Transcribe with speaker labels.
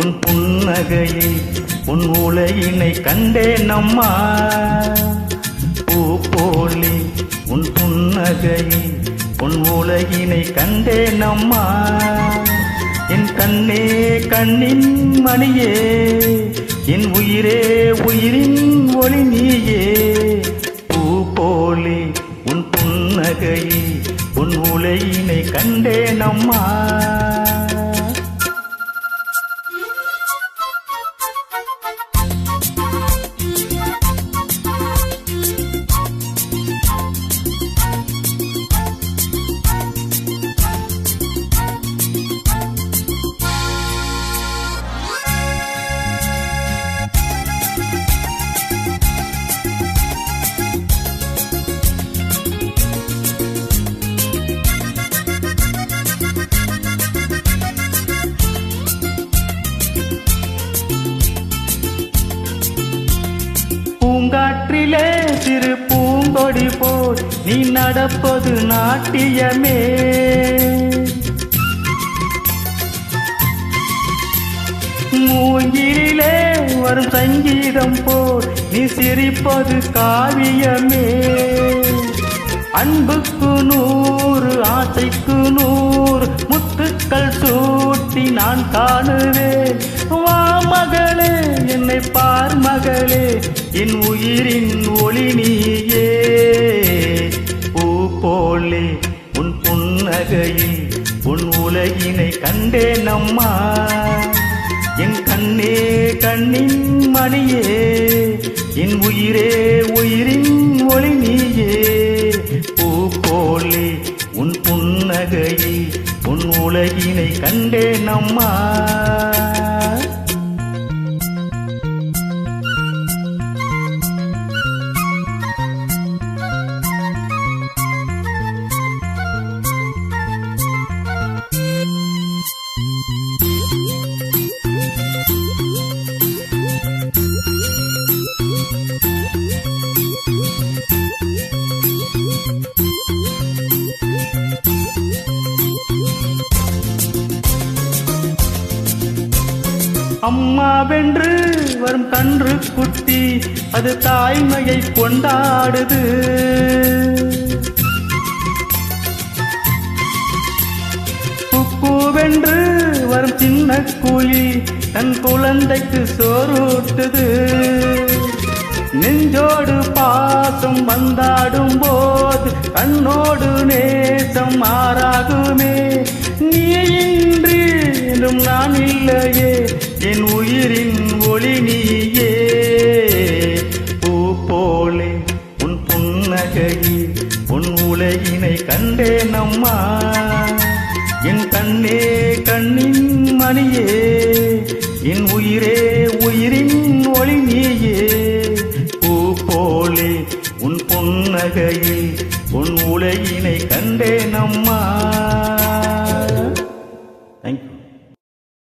Speaker 1: உன் புன்னகையை உன் உலையினை கண்டேன் அம்மா. பூ போலி உன் புன்னகையை உன் உலகினை கண்டேன் அம்மா. என் கண்ணே கண்ணின் மணியே என் உயிரே உயிரின் ஒளி நீயே. பூ போலி உன் புன்னகையை உன் உலகினை கண்டேன் அம்மா. காற்றிலே சிறு பூங்கொடி போல் நீ நடப்பது நாட்டியமே. மூங்கிலே வரும் சங்கீதம் போல் நீ சிரிப்பது காவியமே. அன்புக்கு நூறு ஆசைக்கு நூறு முத்துக்கள் சூட்டி நான் காணுவேன். வா என்னை பார் மகளே என் உயிரின் ஒளி நீயே. பூ போலே உன் புன்னகையில் உன் உலகினை கண்டேன் அம்மா. என் கண்ணே கண்ணின் மணியே என் உயிரே உயிரின் ஒளி நீயே. பூ போலே உன் புன்னகையில் உன் உலகினை கண்டேன் அம்மா. அம்மா வென்று வரும் கன்று குட்டி அது தாய்மையை கொண்டாடுது. குக்குவென்று வரும் சின்ன கூலி தன் குழந்தைக்கு சோறுட்டுது நெஞ்சோடு பாசம் வந்தாடும் போது கண்ணோடு நேசம் மாறாகுமே நீ இன்றி என்றும் நான் இல்லையே என் உயிரின் ஒளி நீயே. பூ போலே உன் புன்னகையில் உன் உலகினை கண்டேன் அம்மா. என் கண்ணே கண்ணின் மணியே என் உயிரே உயிரின் ஒளி நீயே. பூ போலே உன் பொன்னகையில் உன் உலகினை கண்டே நம்மா